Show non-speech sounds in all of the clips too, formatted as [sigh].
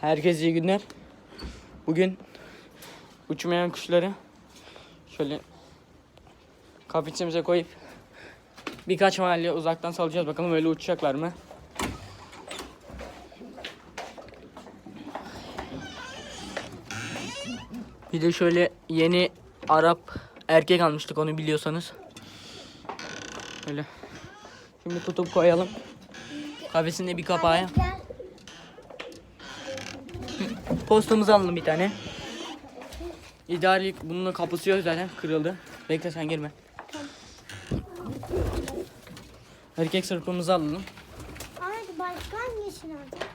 Herkese iyi günler. Bugün uçmayan kuşları şöyle kafesimize koyup birkaç mahalle uzaktan salacağız. Bakalım öyle uçacaklar mı? Bir de şöyle yeni Arap erkek almıştık onu biliyorsanız. Öyle. Şimdi tutup koyalım. Kafesinde bir kapağı. Postamızı alalım bir tane. İdealik bununla kapısı yok zaten kırıldı. Bekle sen girme. Erkek sırpımızı alalım. Ahmet başka hangisini alacak?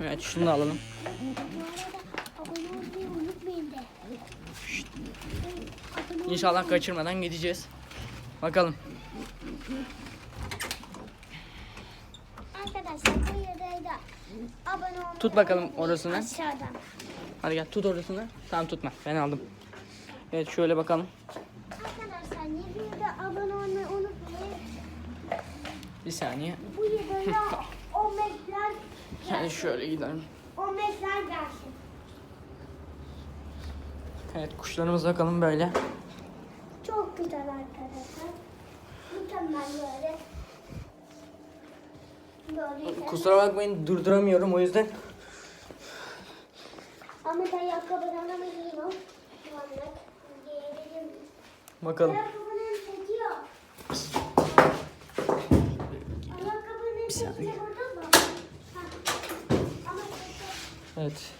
Evet şunu da alalım. Bu arada abone olmayı unutmayın de. Abone ol- İnşallah kaçırmadan gideceğiz. Bakalım. Arkadaşlar bu da abone olmayı Tut bakalım orasını. Aşağıdan. Hadi gel tut orasını. Tamam tutma. Ben aldım. Evet şöyle bakalım. Arkadaşlar videoda abone olmayı unutmayın. Bir saniye. Bu videoda [laughs] o metler Yani şöyle gidelim. o metler gelsin. Evet kuşlarımıza bakalım böyle. Çok güzel arkadaşlar. Mükemmel böyle. Kusura bakmayın durduramıyorum o yüzden. Ahmet ayakkabılarını giyin o. Muhammed. Giyelim. Bakalım. Ama. Evet.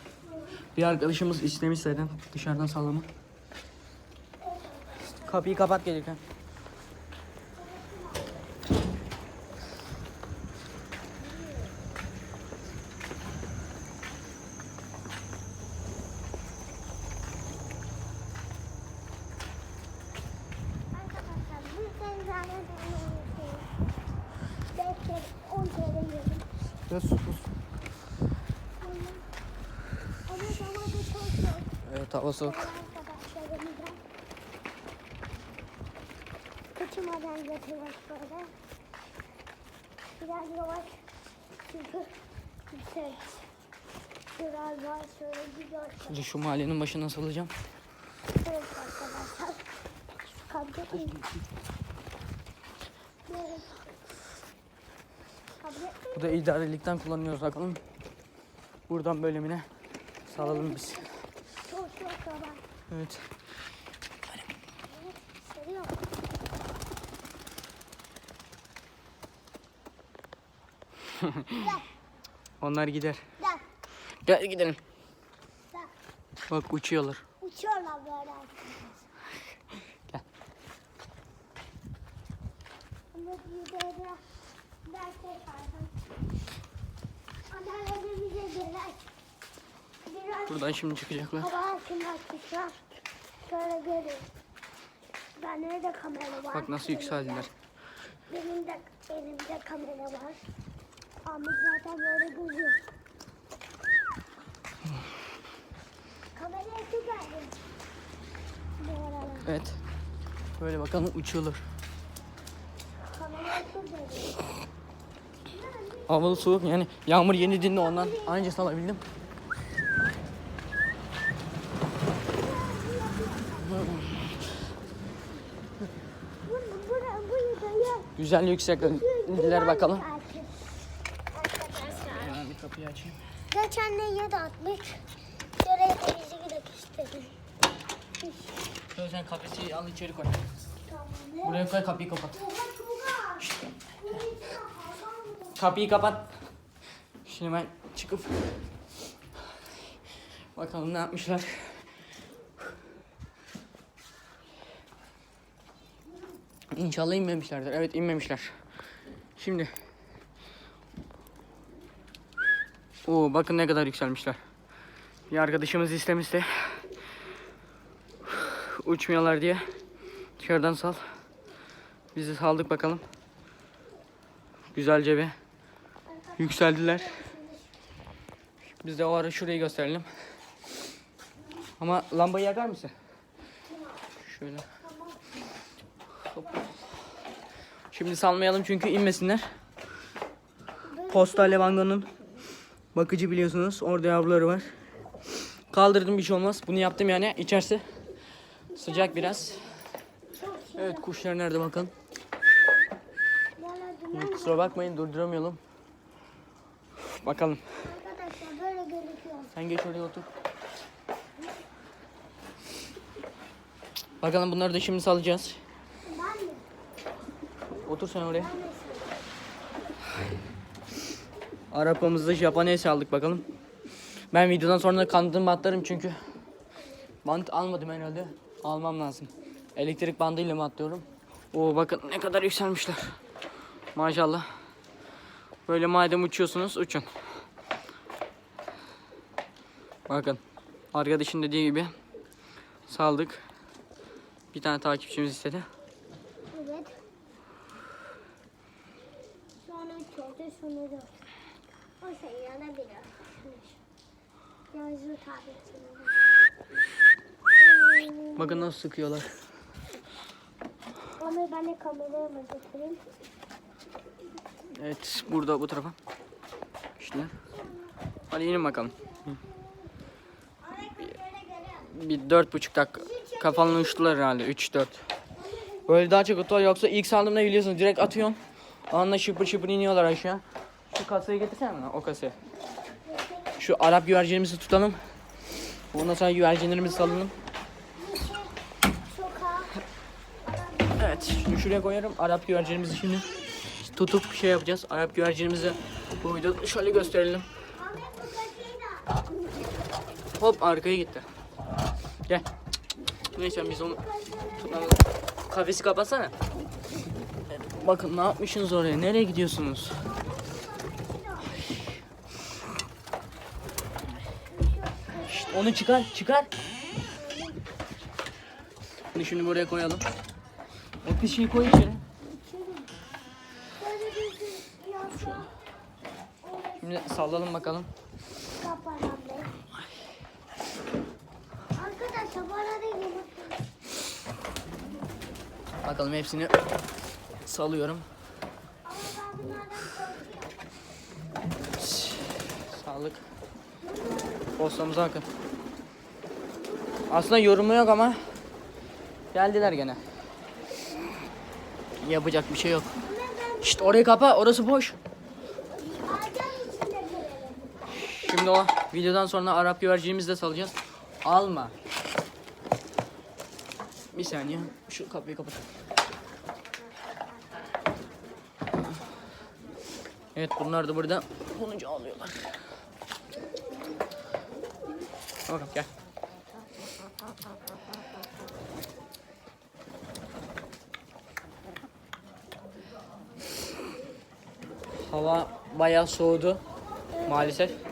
Bir arkadaşımız istemiş zaten dışarıdan sallama. Kapıyı kapat gelirken. Arkadaşlar bu senzalet Belki 10 kere yedim. Sus sus. Evet hava soğuk. Kaçırmadan götürmek böyle. Biraz yavaş çünkü yüksek. Biraz daha şöyle gidiyor. Şimdi şu mahallenin başına salacağım. Evet arkadaşlar. Şu kablo iyi. Evet. Bu da idarelikten kullanıyoruz bakalım. Buradan bölümüne salalım biz. Evet. [laughs] Onlar gider. gel, Gel gidelim. gel. Bak uçuyorlar. Uçuyorlar böyle. Gel. Ama videoda ders yapardım. Biraz Buradan şimdi çıkacaklar. hava altında kuşlar şöyle görün. Bende de kamera var. Bak nasıl yükseldiler. Benim de elimde kamera var. Ahmet zaten böyle görüyor. Kameraya su geldi. Evet. Böyle bakalım uçuyorlar. Kameraya su geldi. Havalı soğuk yani yağmur yeni dindi ondan anca salabildim. Güzel yüksekler bakalım. Bir kapıyı açayım. Geçen ne ya da atmış. Şuraya teyze gidip istedim. Sen kafesi al içeri koy. Tamam. Buraya koy kapıyı kapat. Tuğba Kapıyı kapat. Şimdi ben çıkıp bakalım ne yapmışlar. İnşallah inmemişlerdir. Evet inmemişler. Şimdi. Oo bakın ne kadar yükselmişler. Bir arkadaşımız istemişti. Uçmuyorlar diye. Dışarıdan sal. Biz de saldık bakalım. Güzelce bir yükseldiler. Biz de o ara şurayı gösterelim. Ama lambayı yakar mısın? Şöyle. Hop. Şimdi salmayalım çünkü inmesinler. Posta Levango'nun bakıcı biliyorsunuz. Orada yavruları var. Kaldırdım bir şey olmaz. Bunu yaptım yani. İçerisi sıcak biraz. Evet kuşlar nerede bakalım. Kusura bakmayın durduramayalım. Bakalım. Arkadaşlar böyle gözüküyor. Sen geç oraya otur. Bakalım bunları da şimdi salacağız. Ben mi? Otur sen oraya. Arapamızda Japonese aldık bakalım. Ben videodan sonra kandırdım atlarım çünkü. Bant almadım herhalde. Almam lazım. Elektrik bandıyla mı atlıyorum? Oo bakın ne kadar yükselmişler. Maşallah. Böyle madem uçuyorsunuz uçun. Bakın. Arkadaşın dediği gibi saldık. Bir tane takipçimiz istedi. Evet. Sonra çoğdu sonra dört. O şey yanabilir. Yazı tabletini. Bakın nasıl sıkıyorlar. Ama ben de kameraya mı getireyim? Evet burada bu tarafa. İşte. Hadi inin bakalım. Bir dört buçuk dakika. Kafanla uçtular herhalde. Üç dört. Böyle daha çok atıyor yoksa ilk saldığımda biliyorsunuz direkt atıyorsun. Anla şıpır şıpır iniyorlar aşağı. Şu kasayı getirsene bana o kasayı. Şu Arap güvercinimizi tutalım. Ondan sonra güvercinlerimizi salalım. Evet şunu şuraya koyarım. Arap güvercinimizi şimdi tutup şey yapacağız. Arap güvercinimizi bu videoda şöyle gösterelim. Hop arkaya gitti. Gel. Neyse biz onu tutalım. Kafesi kapatsana. Bakın ne yapmışsınız oraya? Nereye gidiyorsunuz? Şşt, onu çıkar, çıkar. Bunu şimdi buraya koyalım. O pis şeyi koy içeri. Şey yapsa. Şimdi sallalım bakalım. Arkadaşlar bana da yumurta. Bakalım hepsini salıyorum. Sağlık. Postamıza bakın. Aslında yorumu yok ama geldiler gene. Yapacak bir şey yok. Şşt orayı kapa orası boş. Şimdi o videodan sonra Arap güvercinimizi de salacağız. Alma. Bir saniye. Şu kapıyı kapat. Evet bunlar da burada bunu alıyorlar. Bakalım gel. Hava bayağı soğudu maalesef.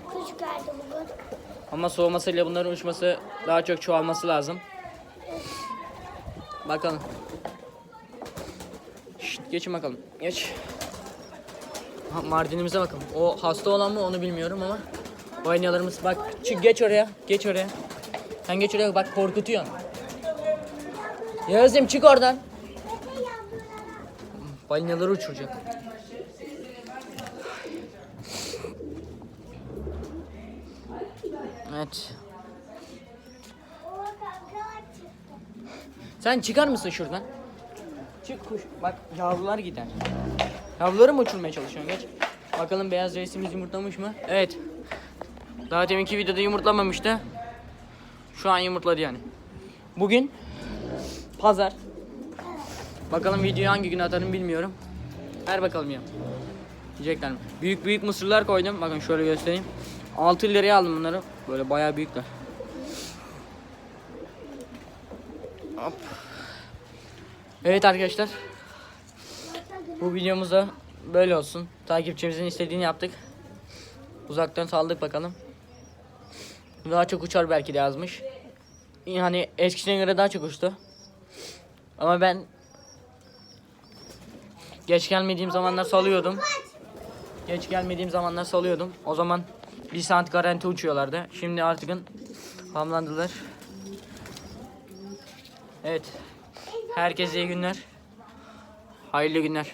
Ama soğumasıyla bunların uçması daha çok çoğalması lazım. Bakalım. Şşt, geçin bakalım. Geç. Mardinimize bakalım. O hasta olan mı onu bilmiyorum ama balinalarımız bak çık geç oraya. Geç oraya. Sen geç oraya bak korkutuyorsun. Yağız'ım çık oradan. Balinaları uçuracak. Evet. Sen çıkar mısın şuradan? Çık kuş. Bak yavrular gider. Yavruları mı uçurmaya çalışıyorsun? Geç. Bakalım beyaz reisimiz yumurtlamış mı? Evet. Daha deminki videoda yumurtlamamıştı. Şu an yumurtladı yani. Bugün pazar. Bakalım videoyu hangi gün atarım bilmiyorum. Ver bakalım ya. Yiyecekler mi? Büyük büyük mısırlar koydum. Bakın şöyle göstereyim. 6 liraya aldım bunları. Böyle bayağı büyükler. Hop. Evet arkadaşlar. Bu videomuz da böyle olsun. Takipçimizin istediğini yaptık. Uzaktan saldık bakalım. Daha çok uçar belki de yazmış. Yani eskisine göre daha çok uçtu. Ama ben geç gelmediğim zamanlar salıyordum. Geç gelmediğim zamanlar salıyordum. O zaman bir saat garanti uçuyorlardı. Şimdi artık hamlandılar. Evet. Herkese iyi günler. Hayırlı günler.